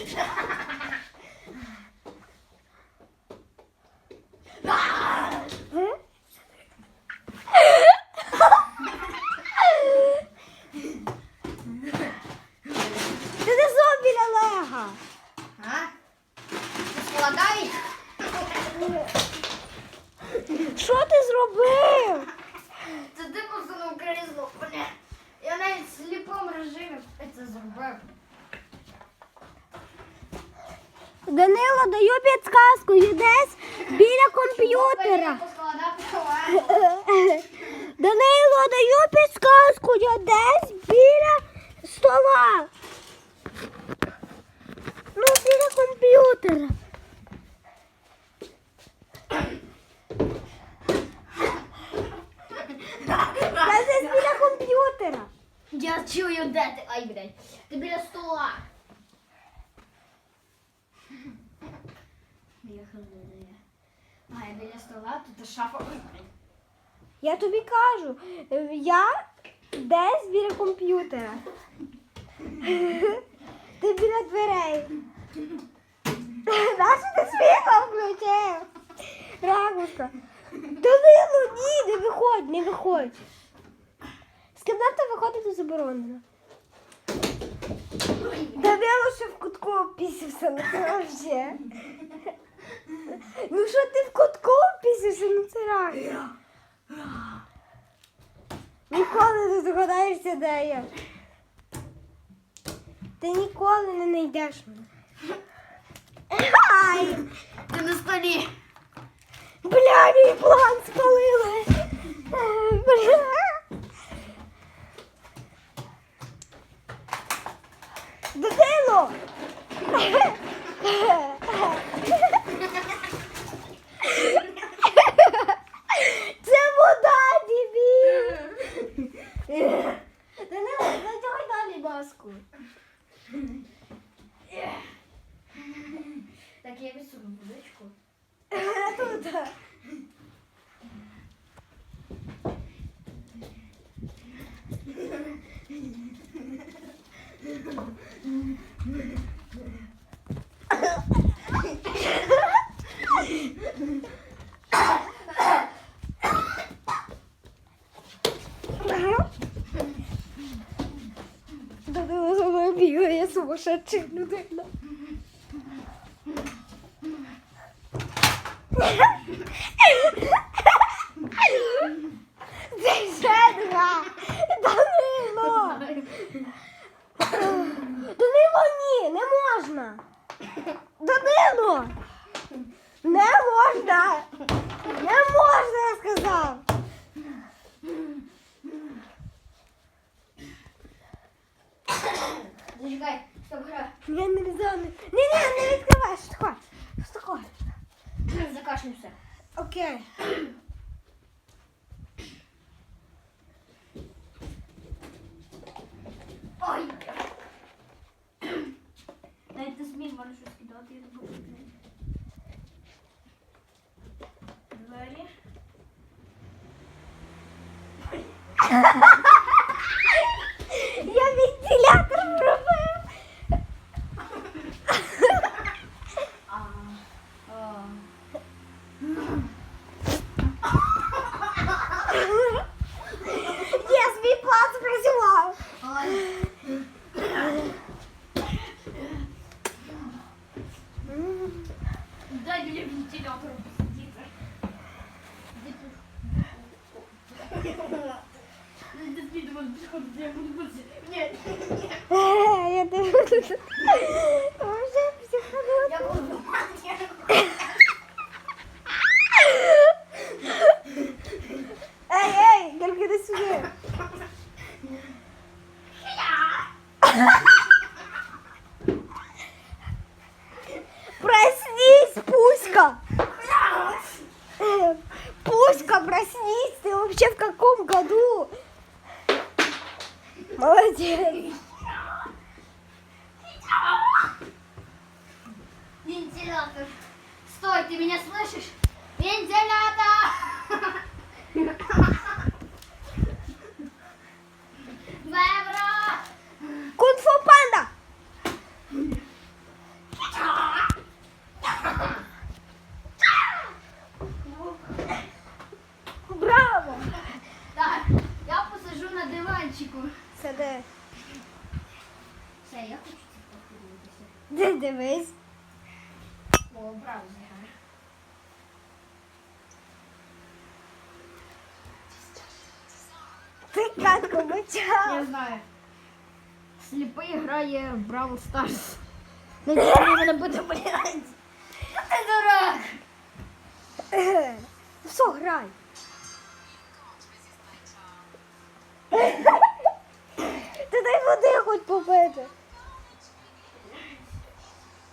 Ти не біля Лега. А? Складай. Що ти зробив? Це ти посунув крісло. Бля. Я навіть в сліпому режимі це зробив. Данило, даю підсказку, є десь біля комп'ютера. Данило, даю підсказку, я десь біля стола. Ну, біля комп'ютера. Я біля комп'ютера. Я чую, де ти. Ай, блядь. Ти біля стола. А, я біля стола, тут шафа. Я тобі кажу, я десь біля комп'ютера. Ти біля дверей. Нащо ти світло включив? Ракушка. Данило, ні, не виходь, не виходь. З кімнати виходити заборонено. Данило ще в кутку пісявся, ну це. Ну що ти в кутку пісявся, ну це реально. Ніколи не здогадаєшся, де я. Ти ніколи не знайдеш мене. Ай! Ти на столі. Бля, мій план спалили. Бля. Бігає сумасшедший людина. Це Жедра! Данило! Данило, ні, не можна! Данило! Не можна! Не можна, я сказав! Зачекай, стоп, гра. Я не взяла. Ні, ні, не відкривай, що таке? Що таке? Закашлюся. Окей. Ой. Навіть не змій можеш щось кидати, я не буду. Двері. Є, свій план спрацював. Дай біля вентилятора посидіти. Я дивлюся. Проснись, Пуська! Пуська, проснись! Ты вообще в каком году? Молодец! Вентилятор. Стой, ты меня слышишь? Вентилятор! Дивись. О, правда. Ти катку Я знаю. Сліпий грає в Бравл Старс. Він мене буде блядь. Ти дурак! Все, грай. Ти дай води хоч попити.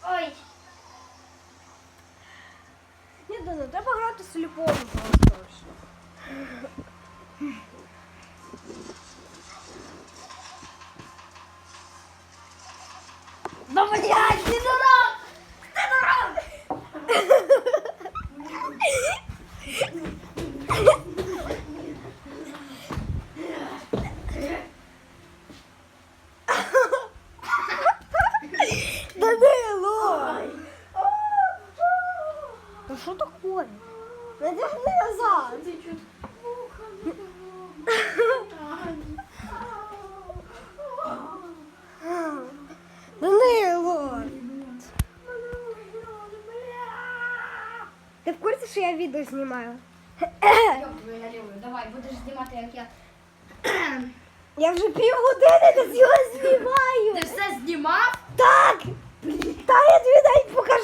Ой. Ні, Дана, треба грати сліпому просто. Да блядь, ти дурак! В курсі, що я відео знімаю? Йоп твою налівую. Давай, будеш знімати, як я. Я вже півгодини не його знімаю. Ти все знімав? Так! Та я тобі навіть покажу.